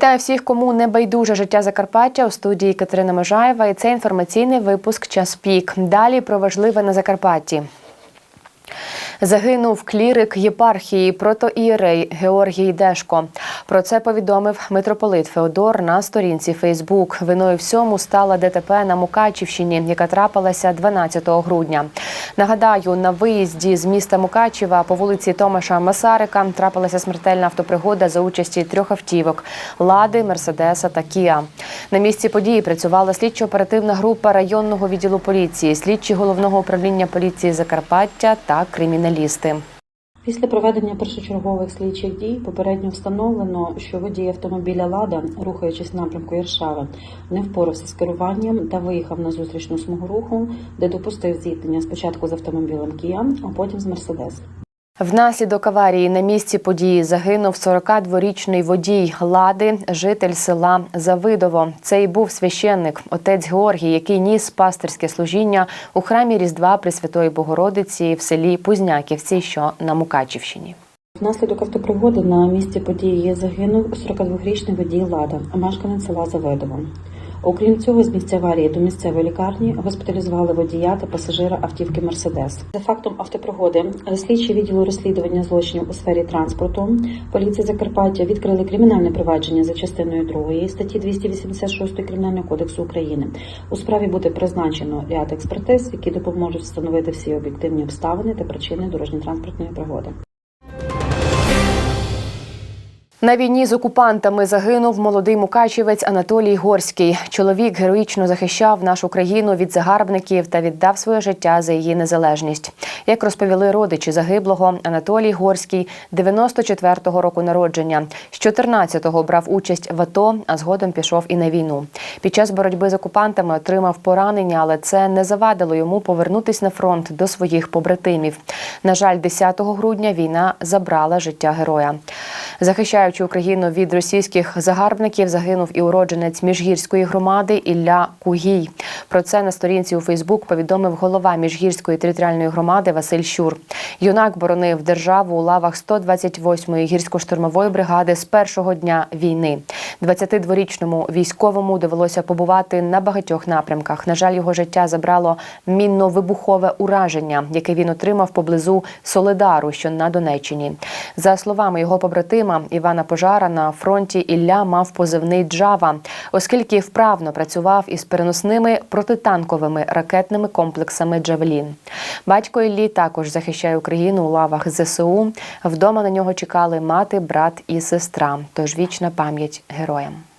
Вітаю всіх, кому не байдуже життя Закарпаття у студії Катерина Можаєва. І це інформаційний випуск Час пік. Далі про важливе на Закарпатті. Загинув клірик єпархії протоієрей Георгій Дешко. Про це повідомив митрополит Феодор на сторінці Фейсбук. Виною всьому стала ДТП на Мукачівщині, яка трапилася 12 грудня. Нагадаю, на виїзді з міста Мукачева по вулиці Томаша Масарика трапилася смертельна автопригода за участі трьох автівок Лади, Мерседеса та Кіа. На місці події працювала слідчо-оперативна група районного відділу поліції, слідчі головного управління поліції Закарпаття та криміналісти. Після проведення першочергових слідчих дій попередньо встановлено, що водій автомобіля Лада, рухаючись в напрямку Єршави, не впорався з керуванням та виїхав на зустрічну смугу руху, де допустив зіткнення спочатку з автомобілем Кія, а потім з Мерседес. Внаслідок аварії на місці події загинув 42-річний водій Лади, житель села Завидово. Це і був священник, отець Георгій, який ніс пастирське служіння у храмі Різдва Пресвятої Богородиці в селі Пузняківці, що на Мукачівщині. Внаслідок автопригоди на місці події загинув 42-річний водій Лада, мешканець села Завидово. Окрім цього, з місця аварії до місцевої лікарні госпіталізували водія та пасажира автівки Мерседес. За фактом автопригоди, слідчі відділу розслідування злочинів у сфері транспорту поліції Закарпаття відкрили кримінальне провадження за частиною 2 статті 286 Кримінального кодексу України. У справі буде призначено ряд експертиз, які допоможуть встановити всі об'єктивні обставини та причини дорожньо-транспортної пригоди. На війні з окупантами загинув молодий мукачівець Анатолій Горський. Чоловік героїчно захищав нашу країну від загарбників та віддав своє життя за її незалежність. Як розповіли родичі загиблого, Анатолій Горський 94-го року народження. З 14-го брав участь в АТО, а згодом пішов і на війну. Під час боротьби з окупантами отримав поранення, але це не завадило йому повернутись на фронт до своїх побратимів. На жаль, 10 грудня війна забрала життя героя. Захищаючи Україну від російських загарбників, загинув і уродженець міжгірської громади Ілля Кугій. Про це на сторінці у Фейсбук повідомив голова міжгірської територіальної громади Василь Щур. Юнак боронив державу у лавах 128-ї гірсько-штурмової бригади з першого дня війни. 22-річному військовому довелося побувати на багатьох напрямках. На жаль, його життя забрало мінно-вибухове ураження, яке він отримав поблизу Солидару, що на Донеччині. За словами його побратима Івана Пожара, на фронті Ілля мав позивний Джава, оскільки вправно працював із переносними протитанковими ракетними комплексами Джавелін. Батько Іллі також захищає Україну у лавах ЗСУ. Вдома на нього чекали мати, брат і сестра. Тож вічна пам'ять героям.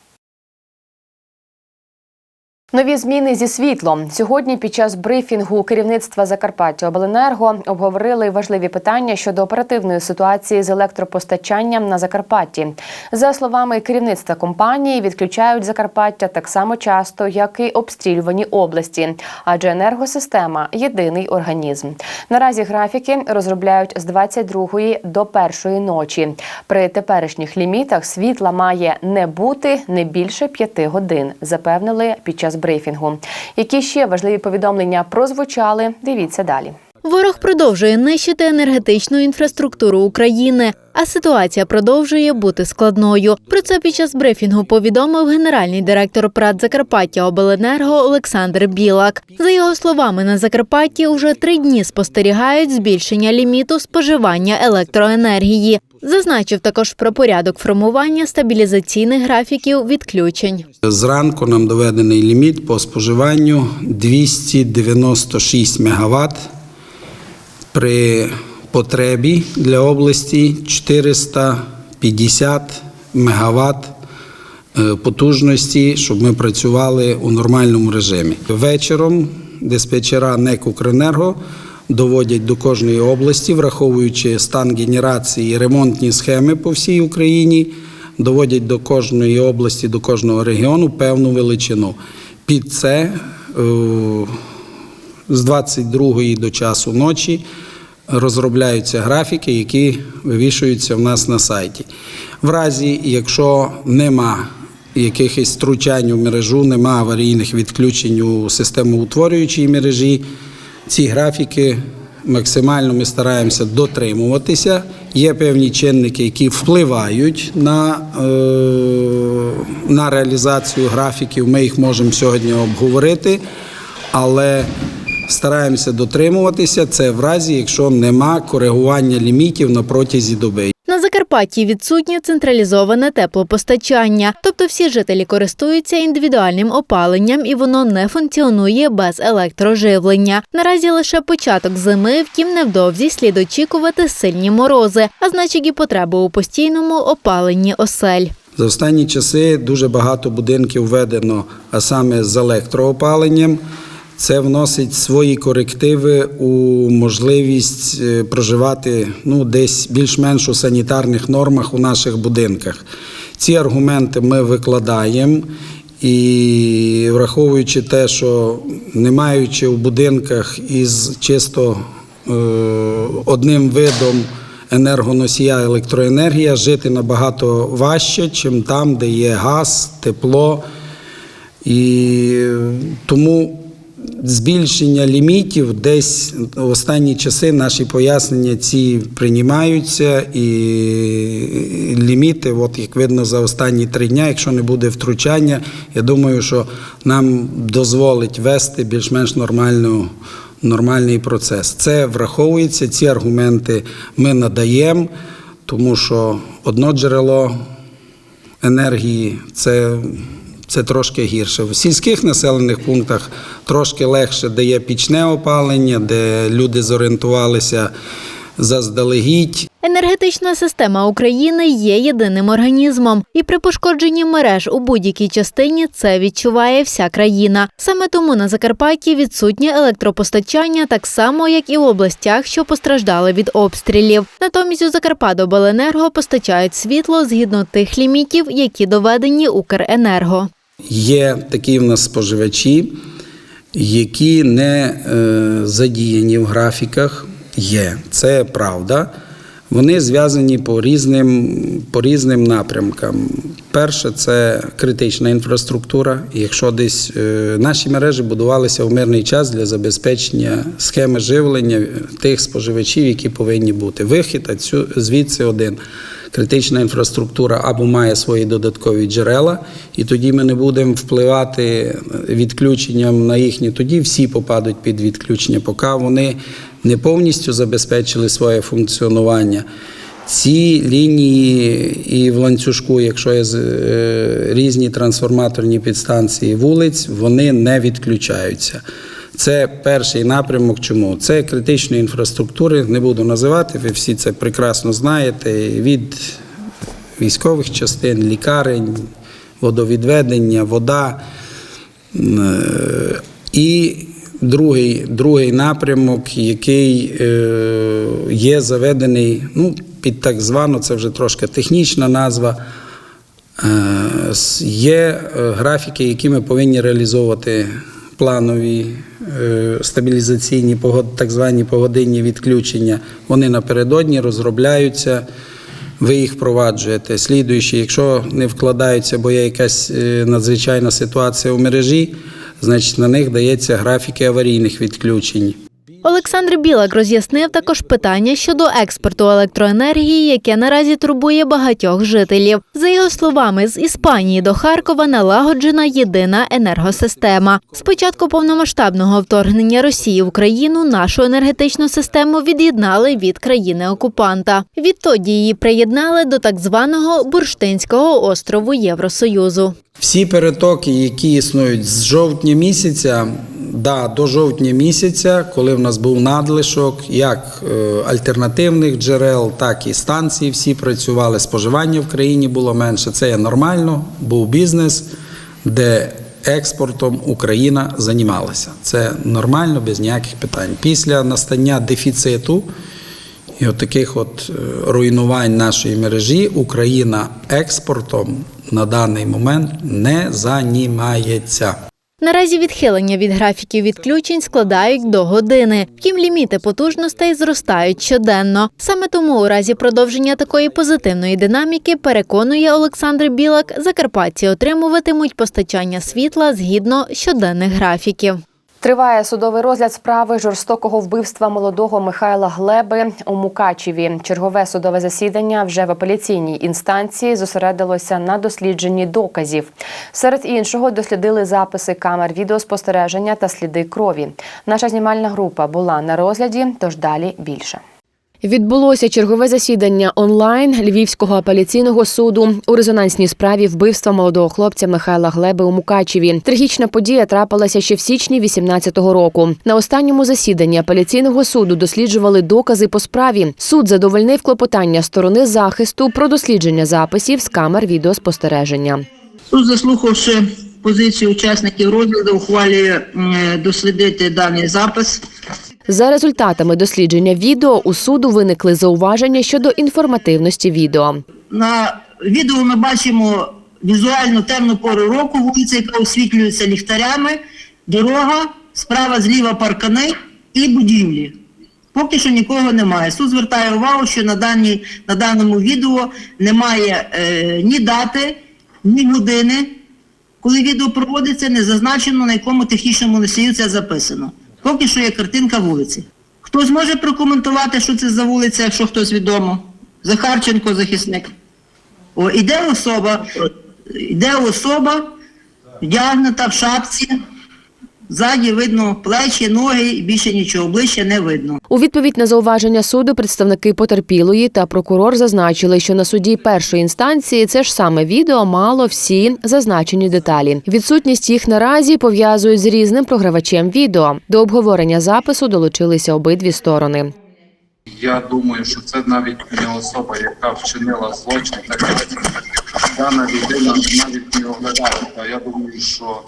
Нові зміни зі світлом сьогодні. Під час брифінгу керівництва Закарпаття Обленерго обговорили важливі питання щодо оперативної ситуації з електропостачанням на Закарпатті. За словами керівництва компанії, відключають Закарпаття так само часто, як і обстрілювані області, адже енергосистема єдиний організм. Наразі графіки розробляють з 22 до 1 ночі. При теперішніх лімітах світла має не бути не більше 5 годин. Запевнили під час брифінгу. Які ще важливі повідомлення прозвучали? Дивіться далі. Ворог продовжує нищити енергетичну інфраструктуру України, а ситуація продовжує бути складною. Про це під час брифінгу повідомив генеральний директор ПРАД Закарпаття Обленерго Олександр Білак. За його словами, на Закарпатті уже три дні спостерігають збільшення ліміту споживання електроенергії. Зазначив також про порядок формування стабілізаційних графіків відключень. Зранку нам доведений ліміт по споживанню 296 МВт. При потребі для області 450 МВт е, потужності, щоб ми працювали у нормальному режимі. Вечором диспетчера НЕК «Укренерго» доводять до кожної області, враховуючи стан генерації ремонтні схеми по всій Україні, доводять до кожної області, до кожного регіону певну величину. Під це е, з 22 до часу ночі розробляються графіки, які вивішуються в нас на сайті. В разі, якщо нема якихось втручань у мережу, нема аварійних відключень у системоутворюючій мережі, ці графіки максимально ми стараємося дотримуватися. Є певні чинники, які впливають на, е, на реалізацію графіків. Ми їх можемо сьогодні обговорити, але стараємося дотримуватися. Це в разі, якщо нема коригування лімітів на протязі доби. На Закарпатті відсутнє централізоване теплопостачання, тобто всі жителі користуються індивідуальним опаленням і воно не функціонує без електроживлення. Наразі лише початок зими, втім невдовзі слід очікувати сильні морози, а значить і потреба у постійному опаленні осель. За останні часи дуже багато будинків введено, а саме з електроопаленням. Це вносить свої корективи у можливість е, проживати ну, десь більш-менш у санітарних нормах у наших будинках. Ці аргументи ми викладаємо. І враховуючи те, що не маючи в будинках із чисто е, одним видом енергоносія електроенергія, жити набагато важче, чим там, де є газ, тепло. І тому збільшення лімітів десь в останні часи наші пояснення ці приймаються, і ліміти, от як видно, за останні три дня, якщо не буде втручання, я думаю, що нам дозволить вести більш-менш нормальну. Нормальний процес. Це враховується, ці аргументи ми надаємо, тому що одно джерело енергії це, це трошки гірше. В сільських населених пунктах трошки легше, де є пічне опалення, де люди зорієнтувалися заздалегідь. Енергетична система України є єдиним організмом, і при пошкодженні мереж у будь-якій частині це відчуває вся країна. Саме тому на Закарпатті відсутнє електропостачання, так само як і в областях, що постраждали від обстрілів. Натомість у Закарпатобленерго постачають світло згідно тих лімітів, які доведені Укренерго. Є такі в нас споживачі, які не е, задіяні в графіках. Є, це правда. Вони зв'язані по різним, по різним напрямкам. Перше, це критична інфраструктура. Якщо десь е, наші мережі будувалися в мирний час для забезпечення схеми живлення тих споживачів, які повинні бути. Вихід а цю, звідси один. Критична інфраструктура або має свої додаткові джерела, і тоді ми не будемо впливати відключенням на їхні. Тоді всі попадуть під відключення, поки вони не повністю забезпечили своє функціонування. Ці лінії і в ланцюжку, якщо є е, різні трансформаторні підстанції вулиць, вони не відключаються. Це перший напрямок. Чому? Це критичної інфраструктури, не буду називати, ви всі це прекрасно знаєте. Від військових частин, лікарень, водовідведення, вода. Е, І другий, другий напрямок, який е, є заведений ну, під так звану, це вже трошки технічна назва. Е, Є графіки, які ми повинні реалізовувати планові стабілізаційні погод- так звані погодинні відключення. Вони напередодні розробляються. Ви їх впроваджуєте. Слідуючи, якщо не вкладаються, бо є якась е, надзвичайна ситуація у мережі, значить на них дається графіки аварійних відключень. Олександр Білак роз'яснив також питання щодо експорту електроенергії, яке наразі турбує багатьох жителів. За його словами, з Іспанії до Харкова налагоджена єдина енергосистема. З початку повномасштабного вторгнення Росії в Україну нашу енергетичну систему від'єднали від країни окупанта. Відтоді її приєднали до так званого Бурштинського острову Євросоюзу. Всі перетоки, які існують з жовтня місяця, да, до жовтня місяця, коли в нас був надлишок, як е, альтернативних джерел, так і станції всі працювали. Споживання в країні було менше. Це є нормально, був бізнес, де експортом Україна займалася. Це нормально, без ніяких питань. Після настання дефіциту. І от таких от е, руйнувань нашої мережі Україна експортом на даний момент не займається. Наразі відхилення від графіків відключень складають до години. Втім, ліміти потужностей зростають щоденно. Саме тому у разі продовження такої позитивної динаміки переконує Олександр Білак, закарпатці отримуватимуть постачання світла згідно щоденних графіків. Триває судовий розгляд справи жорстокого вбивства молодого Михайла Глеби у Мукачеві. Чергове судове засідання вже в апеляційній інстанції зосередилося на дослідженні доказів. Серед іншого дослідили записи камер відеоспостереження та сліди крові. Наша знімальна група була на розгляді, тож далі більше. Відбулося чергове засідання онлайн Львівського апеляційного суду у резонансній справі вбивства молодого хлопця Михайла Глеби у Мукачеві. Трагічна подія трапилася ще в січні 18-го року. На останньому засіданні апеляційного суду досліджували докази по справі. Суд задовольнив клопотання сторони захисту про дослідження записів з камер відеоспостереження. Суд, заслухавши позицію учасників розгляду, ухвалює дослідити даний запис. За результатами дослідження відео у суду виникли зауваження щодо інформативності відео. На відео ми бачимо візуально темну пору року, вулиця, яка освітлюється ліхтарями, дорога, справа зліва паркани і будівлі. Поки що нікого немає. Суд звертає увагу, що на, даній, на даному відео немає е, ні дати, ні години. Коли відео проводиться, не зазначено, на якому технічному носію це записано. Поки що є картинка вулиці. Хто зможе прокоментувати, що це за вулиця, якщо хтось відомо? Захарченко, захисник. О, іде особа, іде особа, вдягнута в шапці, ззаді видно плечі, ноги і більше нічого, обличчя не видно. У відповідь на зауваження суду представники потерпілої та прокурор зазначили, що на суді першої інстанції це ж саме відео мало всі зазначені деталі. Відсутність їх наразі пов'язують з різним програвачем відео. До обговорення запису долучилися обидві сторони. Я думаю, що це навіть не особа, яка вчинила злочин, дана людина навіть не оглядалася. Я думаю, що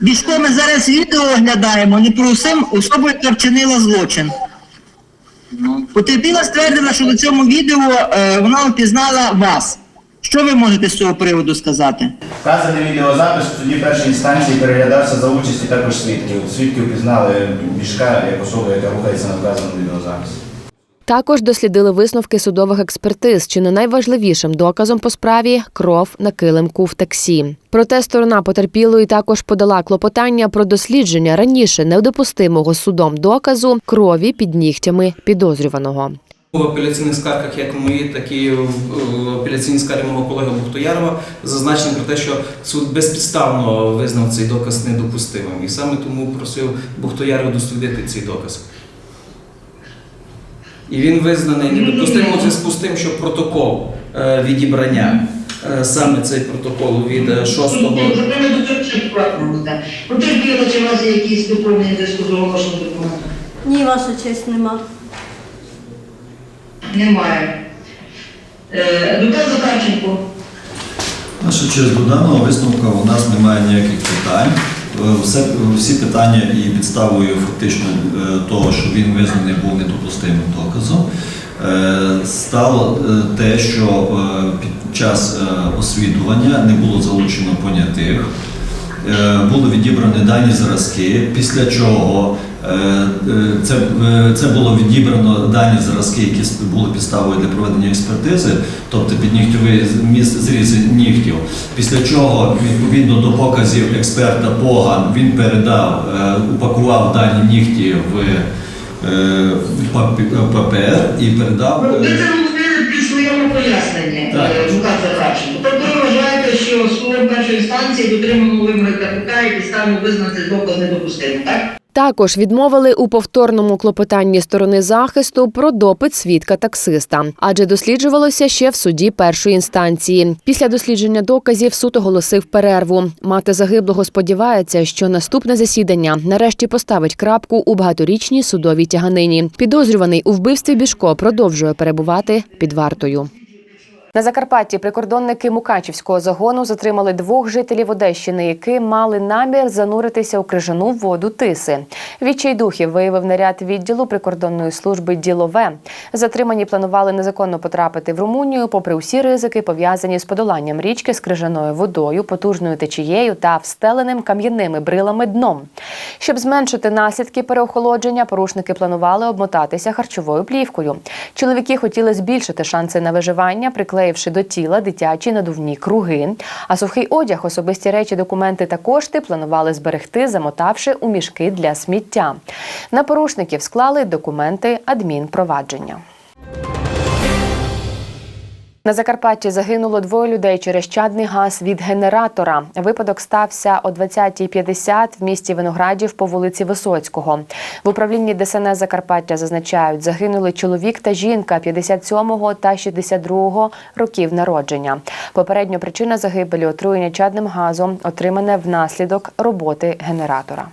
Бішко ми зараз відео оглядаємо, не просимо особу, яка вчинила злочин. ну Потерпіла ствердила, що на цьому відео е, вона впізнала вас. Що ви можете з цього приводу сказати? Вказаний відеозапис в суді першої інстанції переглядався за участі також свідків. Свідків пізнали Бішка як особу, яка рухається на вказаному відеозаписі. Також дослідили висновки судових експертиз, чи не найважливішим доказом по справі кров на килимку в таксі. Проте сторона потерпілої також подала клопотання про дослідження раніше недопустимого судом доказу крові під нігтями підозрюваного. В апеляційних скаргах, як мої, так і в апеляційній скаргі мого колеги Бухтоярова, зазначено про те, що суд безпідставно визнав цей доказ недопустимим. І саме тому просив Бухтоярова дослідити цей доказ. І він визнаний недопустимим у зв'язку з тим, що протокол е, відібрання, е, саме цей протокол від е, 6 Потерпіла, чи у вас є якісь доповнення зв'язку з оголошеним документом? Ні, ваша честь нема. Немає. Е, Адвокат Захарченко. Наша честь до даного висновка у нас немає ніяких питань. Е, Все, всі питання і підставою фактично е, того, що він визнаний був недопустимим доказом, е, стало те, що під час освідування не було залучено понятих. були відібрані дані зразки, після чого це, е, це було відібрано дані зразки, які були підставою для проведення експертизи, тобто піднігтєвий міст зріз нігтів. Після чого, відповідно до показів експерта Поган, він передав, е, упакував дані нігті в е, папер і передав. Ви е, це розуміли під своєму поясненні, Так. е, Захарченко. Тобто ви вважаєте, що судом першої інстанції дотримано вимоги КПК і підставно визнати доказ недопустимим, так? Також відмовили у повторному клопотанні сторони захисту про допит свідка таксиста, адже досліджувалося ще в суді першої інстанції. Після дослідження доказів суд оголосив перерву. Мати загиблого сподівається, що наступне засідання нарешті поставить крапку у багаторічній судовій тяганині. Підозрюваний у вбивстві Бішко продовжує перебувати під вартою. На Закарпатті прикордонники Мукачівського загону затримали двох жителів Одещини, які мали намір зануритися у крижану воду тиси. Відчайдухів виявив наряд відділу прикордонної служби ділове. Затримані планували незаконно потрапити в Румунію, попри усі ризики, пов'язані з подоланням річки з крижаною водою, потужною течією та встеленим кам'яними брилами дном. Щоб зменшити наслідки переохолодження, порушники планували обмотатися харчовою плівкою. Чоловіки хотіли збільшити шанси на виживання, приклеїли приклеївши до тіла дитячі надувні круги. А сухий одяг, особисті речі, документи та кошти планували зберегти, замотавши у мішки для сміття. На порушників склали документи адмінпровадження. На Закарпатті загинуло двоє людей через чадний газ від генератора. Випадок стався о 20.50 в місті Виноградів по вулиці Висоцького. В управлінні ДСНС Закарпаття зазначають, загинули чоловік та жінка 57-го та 62-го років народження. Попередньо причина загибелі отруєння чадним газом отримане внаслідок роботи генератора.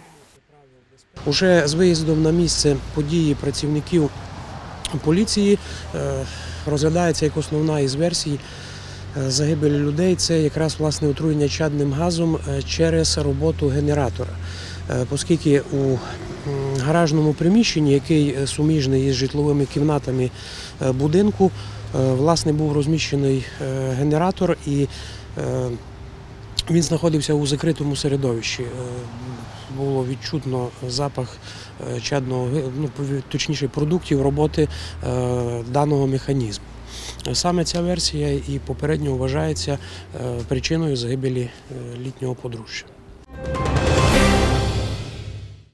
Уже з виїздом на місце події працівників поліції е, розглядається як основна із версій е, загибелі людей. Це якраз власне отруєння чадним газом е, через роботу генератора. Е, Оскільки у гаражному приміщенні, який суміжний із житловими кімнатами будинку, власне був розміщений генератор і він знаходився у закритому середовищі. Е, Було відчутно запах е, чадного ну, точніше продуктів роботи е, даного механізму. Саме ця версія і попередньо вважається причиною загибелі літнього подружжя.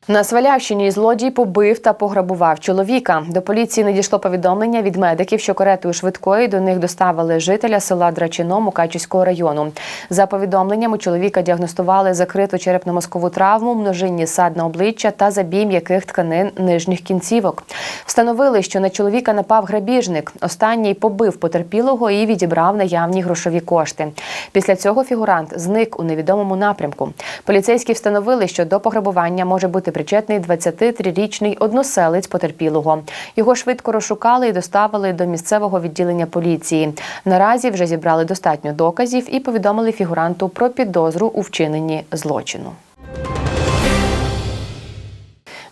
На Свалявщині злодій побив та пограбував чоловіка. До поліції надійшло повідомлення від медиків, що каретою швидкої до них доставили жителя села Драчино Мукачівського району. За повідомленням у чоловіка діагностували закриту черепно-мозкову травму, множинні сад на обличчя та забій м'яких тканин нижніх кінцівок. Встановили, що на чоловіка напав грабіжник. Останній побив потерпілого і відібрав наявні грошові кошти. Після цього фігурант зник у невідомому напрямку. Поліцейські встановили, що до пограбування може бути причетний 23-річний односелець потерпілого. Його швидко розшукали і доставили до місцевого відділення поліції. Наразі вже зібрали достатньо доказів і повідомили фігуранту про підозру у вчиненні злочину.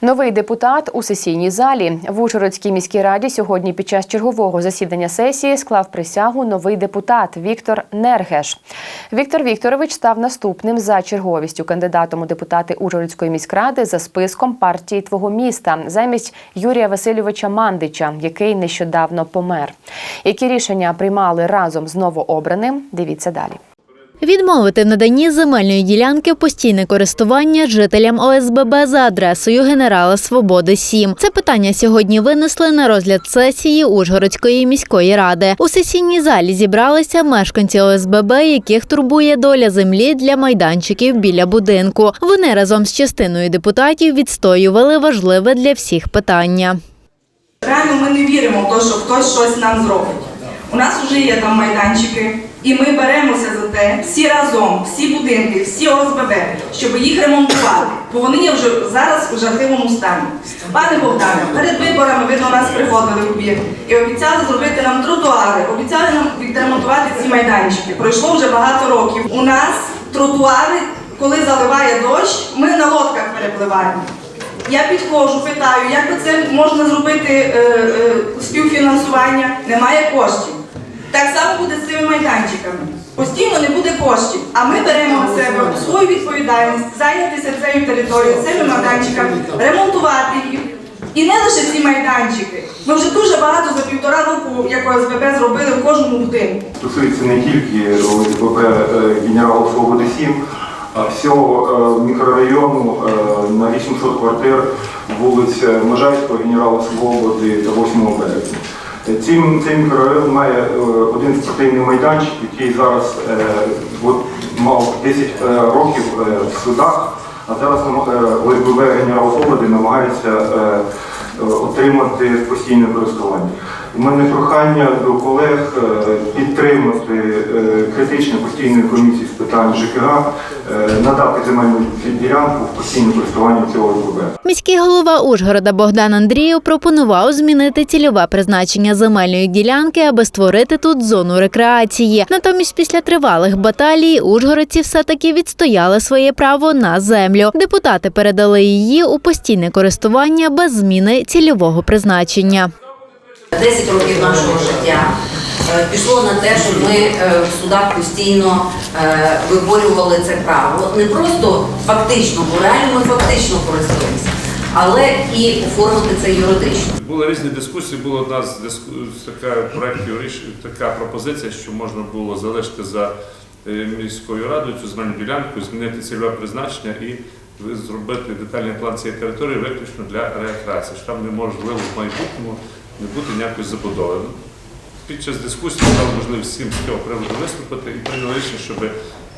Новий депутат у сесійній залі в Ужгородській міській раді сьогодні під час чергового засідання сесії склав присягу новий депутат Віктор Нергеш. Віктор Вікторович став наступним за черговістю кандидатом у депутати Ужгородської міськради за списком партії твого міста замість Юрія Васильовича Мандича, який нещодавно помер. Які рішення приймали разом з новообраним? Дивіться далі. Відмовити в наданні земельної ділянки в постійне користування жителям ОСББ за адресою генерала Свободи 7. Це питання сьогодні винесли на розгляд сесії Ужгородської міської ради. У сесійній залі зібралися мешканці ОСББ, яких турбує доля землі для майданчиків біля будинку. Вони разом з частиною депутатів відстоювали важливе для всіх питання. Реально ми не віримо в те, що хтось щось нам зробить. У нас вже є там майданчики, і ми беремося за те всі разом, всі будинки, всі ОСББ, щоб їх ремонтувати, бо вони є вже зараз у жахливому стані. Пане Богдане, перед виборами ви до нас приходили в об'єкт і обіцяли зробити нам тротуари, обіцяли нам відремонтувати ці майданчики. Пройшло вже багато років. У нас тротуари, коли заливає дощ, ми на лодках перепливаємо. Я підходжу, питаю, як це можна зробити е, е, співфінансування, немає коштів. Так само буде з цими майданчиками. Постійно не буде коштів, а ми беремо на себе свою відповідальність, зайнятися цією територією, цими майданчиками, ремонтувати їх. І не лише ці майданчики. Ми вже дуже багато за півтора року, як ОСББ, зробили в кожному будинку. стосується не тільки ОСББ генерала Свободи 7, а всього е, мікрорайону е, на 800 квартир вулиця Можайського, генерала Свободи та 8 березня. Е, Цей, цей мікрорайон має е, один спортивний майданчик, який зараз е, от, мав 10 е, років е, в судах, а зараз е, ОСББ Свободи намагається е, е, отримати постійне користування. У мене прохання до колег е, підтримати е, критичну постійну комісію з питань ЖКГ, е, надати земельну ділянку в постійне користування цього ОСББ. Міський голова Ужгорода Богдан Андрієв пропонував змінити цільове призначення земельної ділянки, аби створити тут зону рекреації. Натомість, після тривалих баталій, ужгородці все-таки відстояли своє право на землю. Депутати передали її у постійне користування без зміни цільового призначення. 10 років нашого життя е, пішло на те, щоб ми е, в судах постійно е, виборювали це право. Не просто фактично, бо реально ми фактично користуємося, але і оформити це юридично. Були різні дискусії. Була одна з диску... така проєктів рішень, така пропозиція, що можна було залишити за міською радою цю земельну ділянку, змінити цільове призначення і зробити детальний план цієї території виключно для рекреації, що там неможливо в майбутньому не бути ніякої забудови. Ну, Під час дискусії стало можливість всім з цього приводу виступити і прийняли рішення, щоб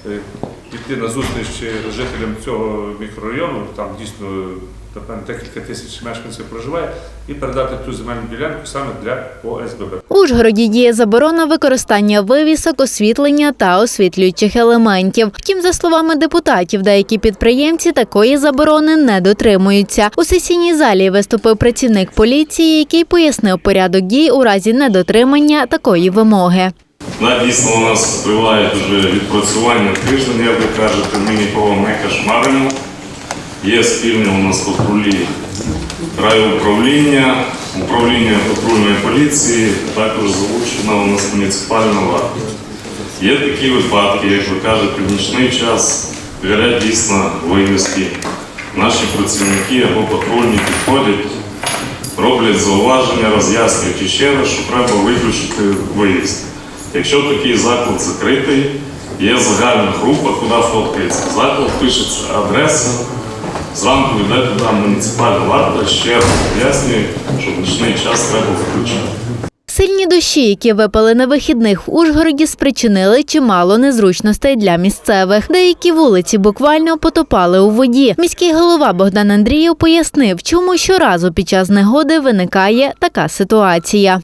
е, піти на зустріч жителям цього мікрорайону, там дійсно декілька тисяч мешканців проживає, і передати ту земельну ділянку саме для ОСББ. Ужгороді діє заборона використання вивісок, освітлення та освітлюючих елементів. Втім, за словами депутатів, деякі підприємці такої заборони не дотримуються. У сесійній залі виступив працівник поліції, який пояснив порядок дій у разі недотримання такої вимоги. Да, дійсно у нас триває вже відпрацювання тиждень, як ви кажете, ми нікого не кошмаримо. Є спільні у нас патрулі райуправління, управління патрульної поліції, також залучена у нас муніципальна влада. Є такі випадки, як ви кажете, в нічний час горять дійсно вивіски. Наші працівники або патрульні підходять, роблять зауваження, роз'яснюють ще раз, що треба виключити виїзд. Якщо такий заклад закритий, є загальна група, куди фоткається заклад, пишеться адреса. Зранку йде туди муніципальна варта, ще пояснює, що в нічний час треба виключити. Сильні дощі, які випали на вихідних в Ужгороді, спричинили чимало незручностей для місцевих. Деякі вулиці буквально потопали у воді. Міський голова Богдан Андрієв пояснив, чому щоразу під час негоди виникає така ситуація.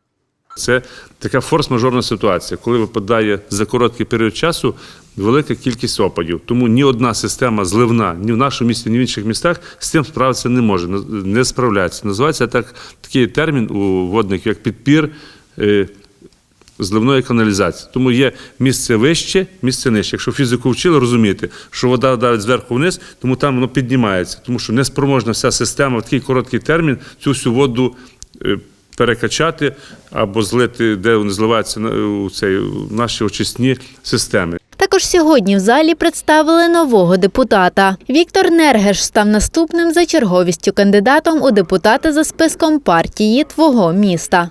Це така форс-мажорна ситуація, коли випадає за короткий період часу велика кількість опадів. Тому ні одна система зливна, ні в нашому місті, ні в інших містах з цим справитися не може, не справляється. Називається так такий термін у водників, як підпір. е, Зливної каналізації. Тому є місце вище, місце нижче. Якщо фізику вчили, розумієте, що вода давить зверху вниз, тому там воно піднімається. Тому що неспроможна вся система в такий короткий термін цю всю воду е, перекачати або злити, де вони зливаються у цей, у наші очисні системи. Також сьогодні в залі представили нового депутата. Віктор Нергеш став наступним за черговістю кандидатом у депутати за списком партії Твого міста.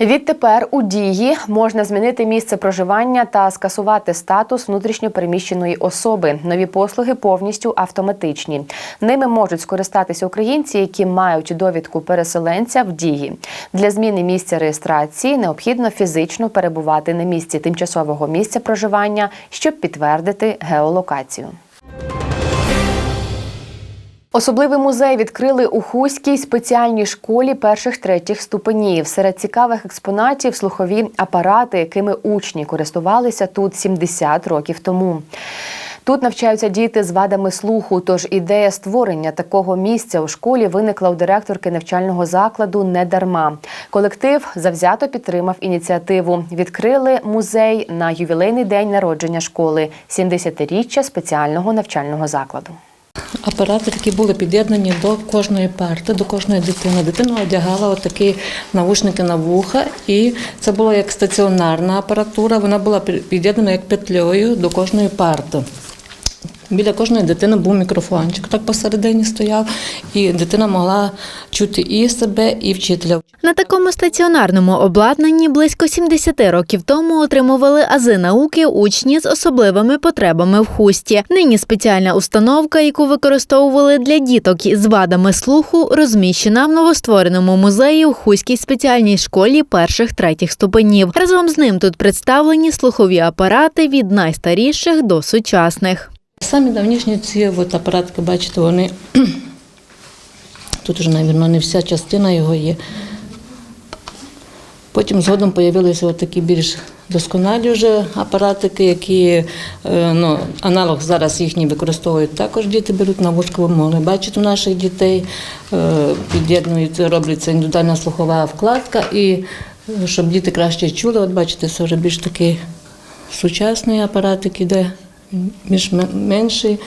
Відтепер у дії можна змінити місце проживання та скасувати статус внутрішньопереміщеної особи. Нові послуги повністю автоматичні. Ними можуть скористатися українці, які мають довідку переселенця в дії. Для зміни місця реєстрації необхідно фізично перебувати на місці тимчасового місця проживання, щоб підтвердити геолокацію. Особливий музей відкрили у Хуській спеціальній школі перших третіх ступенів. Серед цікавих експонатів слухові апарати, якими учні користувалися тут 70 років тому. Тут навчаються діти з вадами слуху. Тож ідея створення такого місця у школі виникла у директорки навчального закладу не дарма. Колектив завзято підтримав ініціативу. Відкрили музей на ювілейний день народження школи 70-річчя спеціального навчального закладу. Апарати які були під'єднані до кожної парти, до кожної дитини. Дитина одягала отакі навушники на вуха, і це була як стаціонарна апаратура. Вона була під'єднана як петлею до кожної парти. Біля кожної дитини був мікрофончик, так посередині стояв, і дитина могла чути і себе, і вчителя. На такому стаціонарному обладнанні близько 70 років тому отримували ази науки учні з особливими потребами в хусті. Нині спеціальна установка, яку використовували для діток із вадами слуху, розміщена в новоствореному музеї у Хуській спеціальній школі перших третіх ступенів. Разом з ним тут представлені слухові апарати від найстаріших до сучасних. Самі давнішні ці от апаратки, бачите, вони тут вже, мабуть, не вся частина його є. Потім згодом з'явилися такі більш досконалі вже апаратики, які е, ну, аналог зараз їхній використовують. Також діти беруть на вушко, ви могли бачити у наших дітей, е, під'єднується, робиться індивідуальна слухова вкладка, і е, щоб діти краще чули, от бачите, це вже більш такий сучасний апаратик іде більш менший.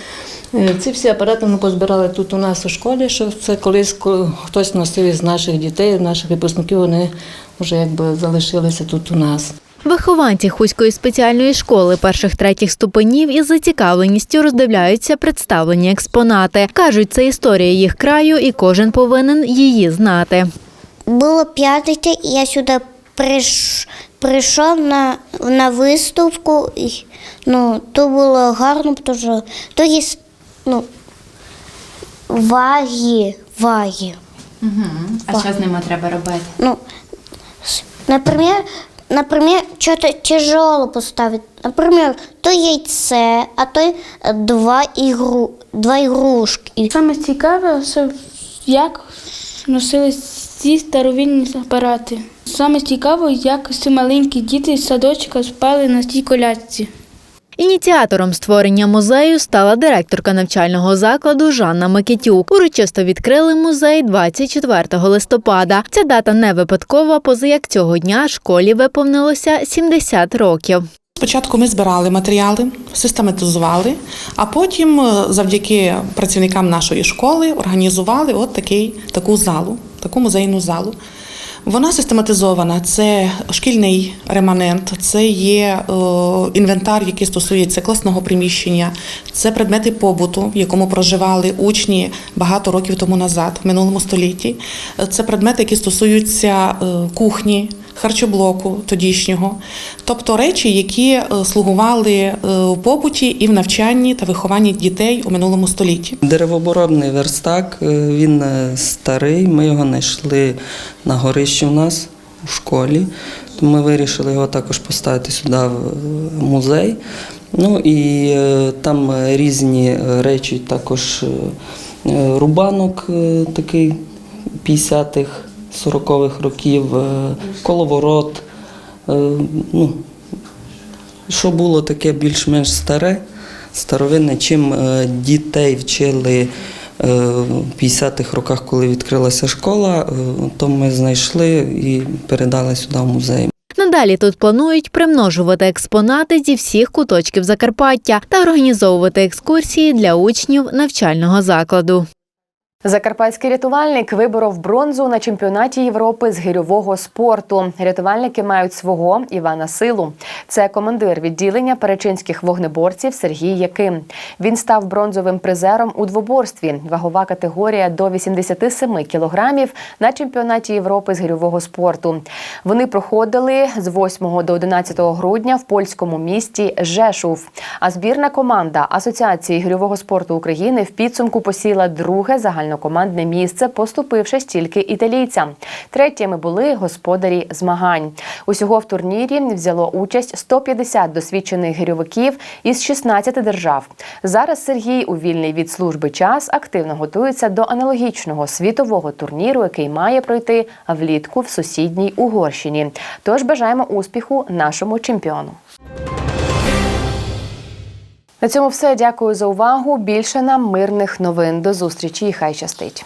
Е, Ці всі апарати ми позбирали тут у нас у школі, що це колись хтось носив із наших дітей, наших випускників, вони вже якби залишилися тут у нас. Вихованці Хуської спеціальної школи перших третіх ступенів із зацікавленістю роздивляються представлені експонати. Кажуть, це історія їх краю, і кожен повинен її знати. Було п'ятниця, і я сюди прийшов на, на виставку. І, ну, то було гарно, тому що то є ну, ваги, ваги. Угу. А що з ними треба робити? Ну, с- например, например, что-то тяжело поставить. Например, то яйце, а то два, ігру, два ігрушки. Саме цікаве, це як носились ці старовинні апарати. Саме цікаво, як ці маленькі діти з садочка спали на цій колядці. Ініціатором створення музею стала директорка навчального закладу Жанна Микитюк. Урочисто відкрили музей 24 листопада. Ця дата не випадкова, поза як цього дня школі виповнилося 70 років. Спочатку ми збирали матеріали, систематизували, а потім, е, завдяки працівникам нашої школи, організували от такий, таку залу, таку музейну залу. Вона систематизована. Це шкільний реманент, це є е, інвентар, який стосується класного приміщення, це предмети побуту, в якому проживали учні багато років тому назад, в минулому столітті. Це предмети, які стосуються е, кухні, харчоблоку тодішнього, тобто речі, які е, слугували е, в побуті і в навчанні та вихованні дітей у минулому столітті. Деревооборонний верстак, е, він старий. Ми його знайшли на горищі у нас у школі. Ми вирішили його також поставити сюди в музей. Ну і там різні речі, також рубанок такий 50-х, 40-х років, е, коловорот. е, Ну, що було таке більш-менш старе, старовинне, чим е, дітей вчили в 50-х роках, коли відкрилася школа, то ми знайшли і передали сюди в музей. Надалі тут планують примножувати експонати зі всіх куточків Закарпаття та організовувати екскурсії для учнів навчального закладу. Закарпатський рятувальник виборов бронзу на чемпіонаті Європи з гирьового спорту. Рятувальники мають свого Івана Силу. Це командир відділення перечинських вогнеборців Сергій Яким. Він став бронзовим призером у двоборстві. Вагова категорія до 87 кілограмів на чемпіонаті Європи з гирьового спорту. Вони проходили з 8 до 11 грудня в польському місті Жешув. А збірна команда Асоціації гирьового спорту України в підсумку посіла друге загальнокомандне місце, поступившись тільки італійцям. Третіми були господарі змагань. Усього в турнірі взяло участь 150 досвідчених гирьовиків із 16 держав. Зараз Сергій у вільний від служби час активно готується до аналогічного світового турніру, який має пройти влітку в сусідній Угорщині. Тож бажаємо успіху нашому чемпіону. На цьому все. Дякую за увагу. Більше нам мирних новин. До зустрічі і хай щастить.